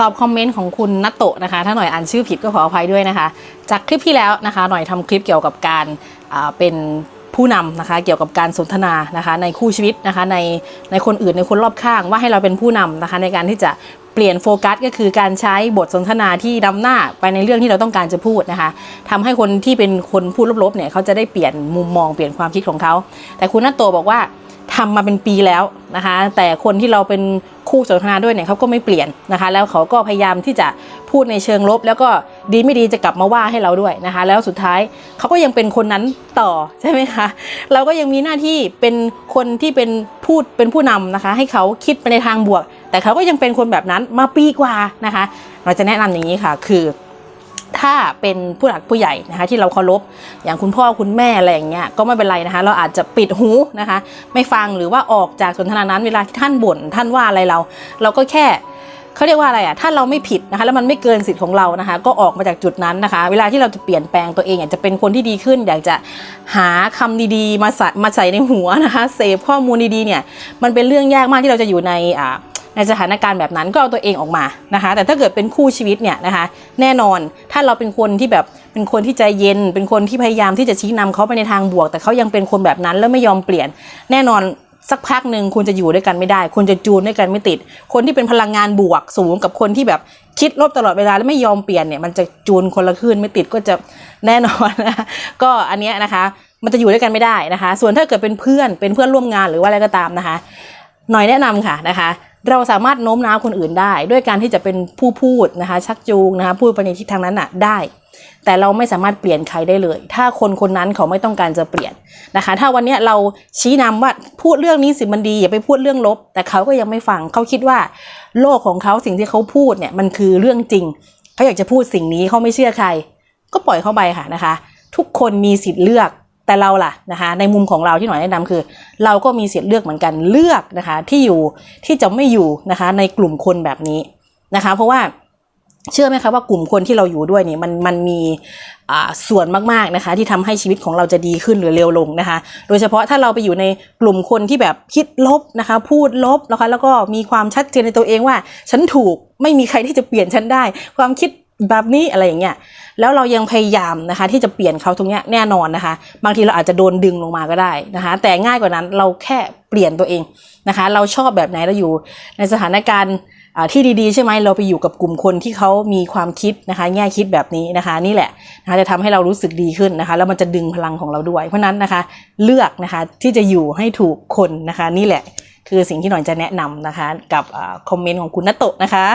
ตอบคอมเมนต์ของคุณนัตโตะนะคะ ถ้าหน่อยอ่านชื่อผิดก็ขออภัยด้วยนะคะ จากคลิปที่แล้วนะคะ หน่อยทำคลิปเกี่ยวกับการเป็นผู้นำนะคะเกี่ยวกับการสนทนานะคะในคู่ชีวิตนะคะในในคนอื่นในคนรอบข้างว่าให้เราเป็นผู้นำนะคะในการที่จะเปลี่ยนโฟกัสก็คือการใช้บทสนทนาที่นำหน้าไปในเรื่องที่เราต้องการจะพูดนะคะทำให้คนที่เป็นคนพูดลบๆเนี่ยเขาจะได้เปลี่ยนมุมมองเปลี่ยนความคิดของเขา แต่คุณนัตโตบอกว่า ทำมาเป็นปีแล้วนะคะ แต่คนที่เราเป็นคู่สนทนาด้วยเนี่ยเขาก็ไม่เปลี่ยนนะคะ แล้วเขาก็พยายามที่จะพูดในเชิงลบ แล้วก็ดีไม่ดีจะกลับมาว่าให้เราด้วยนะคะ แล้วสุดท้ายเขาก็ยังเป็นคนนั้นต่อใช่ไหมคะ เราก็ยังมีหน้าที่เป็นคนที่เป็นพูดเป็นผู้นำนะคะ ให้เขาคิดไปในทางบวก แต่เขาก็ยังเป็นคนแบบนั้นมาปีกว่านะคะ เราจะแนะนำอย่างนี้ค่ะ คือ ถ้าเป็นผู้หลักผู้ใหญ่นะคะที่เราเคารพอย่างคุณพ่อคุณแม่อะไรอย่างเงี้ยก็ไม่เป็นไรนะคะ เราอาจจะปิดหูนะคะ ไม่ฟังหรือว่าออกจากสนทนานั้นเวลาที่ท่านบ่นท่านว่าอะไรเรา เราก็แค่เขาเรียกว่าอะไรอะถ้าเราไม่ผิดนะคะแล้วมันไม่เกินสิทธิ์ของเรานะคะ ก็ออกมาจากจุดนั้นนะคะ เวลาที่เราจะเปลี่ยนแปลงตัวเองอยากจะเป็นคนที่ดีขึ้น อยากจะหาคำดีๆ มาใส่มาใส่ในหัวนะคะเสพข้อมูลดีๆเนี่ยมันเป็นเรื่องยากมากที่เราจะอยู่ในอ่า ในสถานการณ์แบบนั้นก็เอาตัวเองออกมานะคะ แต่ถ้าเกิดเป็นคู่ชีวิตเนี่ยนะคะ แน่นอนถ้าเราเป็นคนที่แบบเป็นคนที่ใจเย็น เป็นคนที่พยายามที่จะชี้นำเขาไปในทางบวก แต่เขายังเป็นคนแบบนั้นแล้วไม่ยอมเปลี่ยน แน่นอนสักพักหนึ่งคุณจะอยู่ด้วยกันไม่ได้ คุณจะจูนด้วยกันไม่ติด คนที่เป็นพลังงานบวกสูงกับคนที่แบบคิดลบตลอดเวลาแล้วไม่ยอมเปลี่ยนเนี่ยมันจะจูนคนละคลื่นไม่ติดก็จะแน่นอนนะก็อันเนี้ยนะคะ มันจะอยู่ด้วยกันไม่ได้นะคะ ส่วนถ้าเกิดเป็นเพื่อนเป็นเพื่อนร่วมงานหรือว่าอะไรก็ตามนะคะ หน่อยแนะนำค่ะนะคะ เราสามารถโน้มน้าวคนอื่นได้ ด้วยการที่จะเป็นผู้พูดนะคะ ชักจูงนะคะพูดไปในทิศทางนั้นน่ะได้ แต่เราไม่สามารถเปลี่ยนใครได้เลย ถ้าคนคนนั้นเขาไม่ต้องการจะเปลี่ยนนะคะ ถ้าวันนี้เราชี้นำว่าพูดเรื่องนี้สิมันดีอย่าไปพูดเรื่องลบ แต่เขาก็ยังไม่ฟังเขาคิดว่า โลกของเขาสิ่งที่เขาพูดเนี่ยมันคือเรื่องจริงเขาอยากจะพูดสิ่งนี้เขาไม่เชื่อใคร ก็ปล่อยเข้าไปค่ะนะคะ ทุกคนมีสิทธิ์เลือก แต่เราล่ะนะคะในมุมของเราที่หน่อยแนะนำคือ เราก็มีสิทธิ์เลือกเหมือนกันเลือกนะคะที่อยู่ที่จะไม่อยู่นะคะในกลุ่มคนแบบนี้นะคะ เพราะว่าเชื่อไหมคะว่ากลุ่มคนที่เราอยู่ด้วยนี่มันมันมีอ่าส่วนมากๆนะคะ ที่ทำให้ชีวิตของเราจะดีขึ้นหรือเร็วลงนะคะ โดยเฉพาะถ้าเราไปอยู่ในกลุ่มคนที่แบบคิดลบนะคะ พูดลบนะคะแล้วก็มีความชัดเจนในตัวเองว่า ฉันถูกไม่มีใครที่จะเปลี่ยนฉันได้ ความคิด แบบนี้อะไรอย่างเงี้ยแล้วเรายังพยายามนะคะ ที่จะเปลี่ยนเขาตรงเนี้ยแน่นอนนะคะ บางทีเราอาจจะโดนดึงลงมาก็ได้นะคะ แต่ง่ายกว่านั้นเราแค่เปลี่ยนตัวเองนะคะ เราชอบแบบไหนเราอยู่ในสถานการณ์ที่ดีๆ ใช่ไหมเราไปอยู่กับกลุ่มคนที่เขามีความคิดนะคะ แง่คิดแบบนี้นะคะ นี่แหละนะคะจะทำให้เรารู้สึกดีขึ้นนะคะ แล้วมันจะดึงพลังของเราด้วย เพราะนั้นนะคะ เลือกนะคะที่จะอยู่ให้ถูกคนนะคะ นี่แหละ คือสิ่งที่หน่อยจะแนะนำนะคะ กับคอมเมนต์ของคุณนัตโตะนะคะ